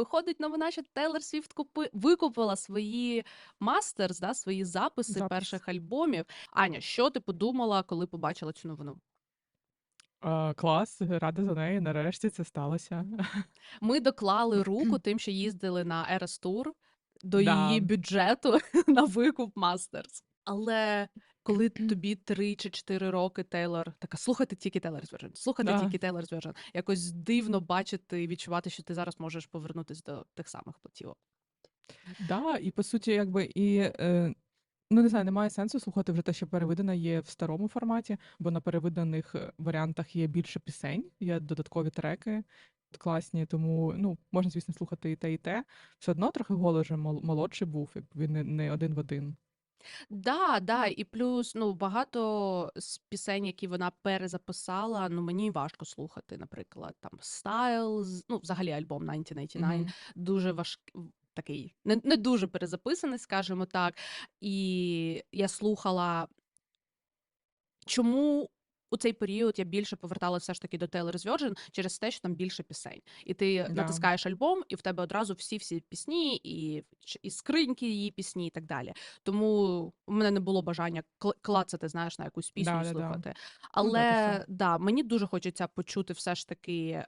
виходить новина, що Тейлор Свіфт купи... викупила свої мастерс, да, свої записи Запис. перших альбомів. Аня, що ти подумала, коли побачила цю новину? А, клас, рада за неї. Нарешті це сталося. Ми доклали руку тим, що їздили на Eras Tour до Да. її бюджету на викуп мастерс. Але коли тобі 3 чи 4 роки Тейлор така, слухайте тільки Taylor's Version, слухайте Да. тільки Taylor's Version. Якось дивно бачити і відчувати, що ти зараз можеш повернутися до тих самих платівок. Да, і по суті, якби і. Е, Ну, не знаю, немає сенсу слухати вже те, що перевидано є в старому форматі, бо на перевиданих е, варіантах є більше пісень, є додаткові треки класні, тому ну, можна, звісно, слухати і те, і те. Все одно трохи голос мол- молодший був, якби він не один в один. Да, да, і плюс ну багато з пісень, які вона перезаписала, ну мені важко слухати, наприклад, там Styles, ну взагалі альбом 1999, Мгм. дуже важкий. Такий не, не дуже перезаписаний, скажімо так. І я слухала, чому у цей період я більше поверталася все ж таки до Taylor's Version через те, що там більше пісень. І ти Да. натискаєш альбом, і в тебе одразу всі-всі пісні, і, і скриньки її пісні, і так далі. Тому у мене не було бажання кл- клацати, знаєш, на якусь пісню да, слухати. Да. Ну, да, Але ну, да, мені дуже хочеться почути все ж таки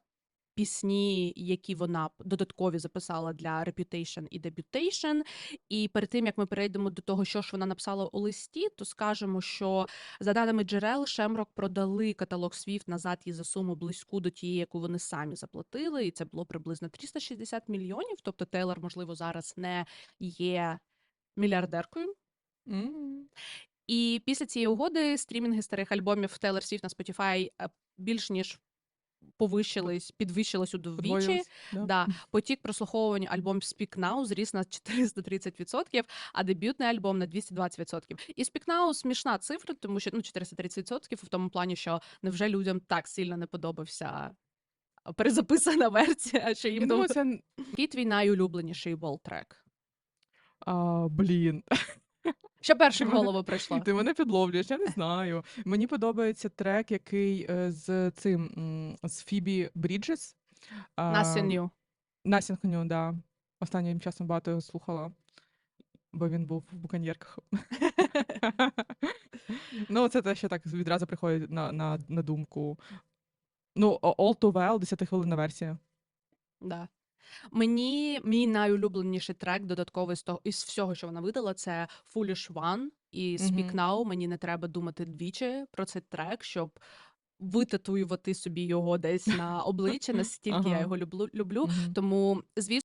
пісні, які вона додаткові записала для Reputation і Debutation. І перед тим як ми перейдемо до того, що ж вона написала у листі, то скажемо, що за даними джерел, Шемрок продали каталог Swift назад їй за суму близьку до тієї, яку вони самі заплатили, і це було приблизно 360 мільйонів. Тобто Тейлор, можливо, зараз не є мільярдеркою. Мгм. І після цієї угоди стрімінги старих альбомів Taylor Swift на Spotify е, більш ніж повищились, підвищились удвічі. Да? Да, потік прослуховувань альбом Speak Now зріс на 430%, а дебютний альбом на 220%. І Speak Now смішна цифра, тому що ну 430% в тому плані, що невже людям так сильно не подобався перезаписана версія, що їм думаю, це Який твій найулюбленіший бол-трек? а, блін. Що перше в голову прийшло? Ти мене підловлюєш, я не знаю. Мені подобається трек, який е, з цим м, з Фібі Бріджес. Nothing New. Да. Останнім часом багато його слухала, бо він був в буконьєрках. ну, це те, що так відразу приходить на, на, на думку. Ну, All Too Well, 10 хвилинна версія. Да. Мені мій найулюбленіший трек додатковий з того із всього, що вона видала, це Foolish One і Speak. Now. Мені не треба думати двічі про цей трек, щоб витатуювати собі його десь на обличчя. Настільки я його люблю. люблю. Тому, звісно.